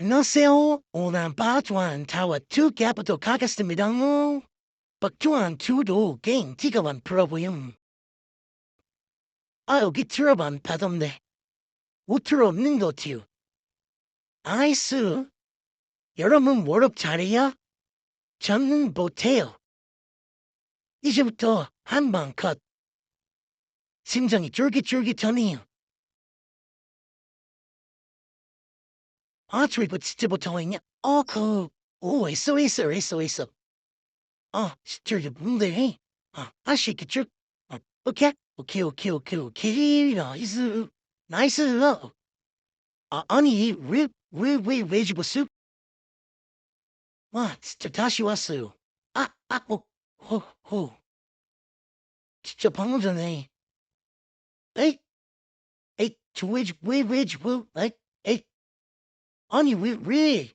안녕하세요. 오늘 바주한 타워 2 캐피터 가겠습니다. 박주한 2도 게임 티가만 풀어보임. 아 여기 들어반 받았네. 우트로 없는 것이요. 아이스. 여러분 월업 잘해요? 저는 못해요. 이제부터 한방 컷. 심장이 쫄깃쫄깃하네요. 아, 저이거 진짜 못하겠냐? 어, 그, 오, 있어, 있어, 있어, 있어. 어, 저기 뭔데? 아, 아시 있겠죠? 어, 오케이, 오케이, 오케이, 오케이, 오케이, 나이스, 나이스. 아, 아니, 왜, 왜, 왜, 왜 집었어? 와, 진짜 다시 왔어요. 아, 아, 호, 호, 호. 진짜 방금 전에. 에이, 에이, 저 왜, 왜, 왜, 왜, 에이, 에이. 아니, 왜, 왜?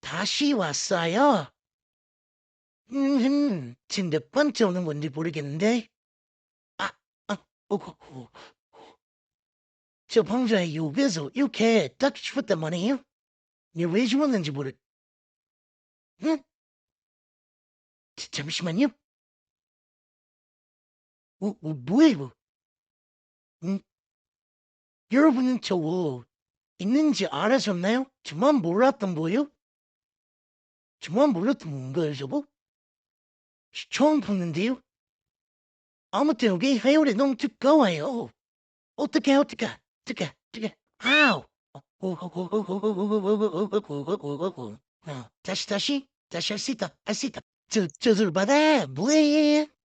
다시 왔어요? 음, 지금 몇 번째 오는 건지 모르겠는데. 아, 아, 오, 오, 오. 저 전에 여기서 이렇게 딱 죽었단 말이에요? 근데 왜 죽었는지 모르, 응? 자, 잠시만요. 어, 어, 뭐야, 이거? 응? 여러분은 저거 있는지 알아셨나요? 저만 몰랐던 거요? 저만 몰랐던 건가요, 저거? 처음 보는데요? 아무튼 여기 해열이 너무 뜨거워요. 어떡해, 어떡해, 어떡해, 어떡해. 아우! 어, 다시, 다시, 다시 할 수 있다, 할 수 있다. 저, 저들 받아, 뭐해?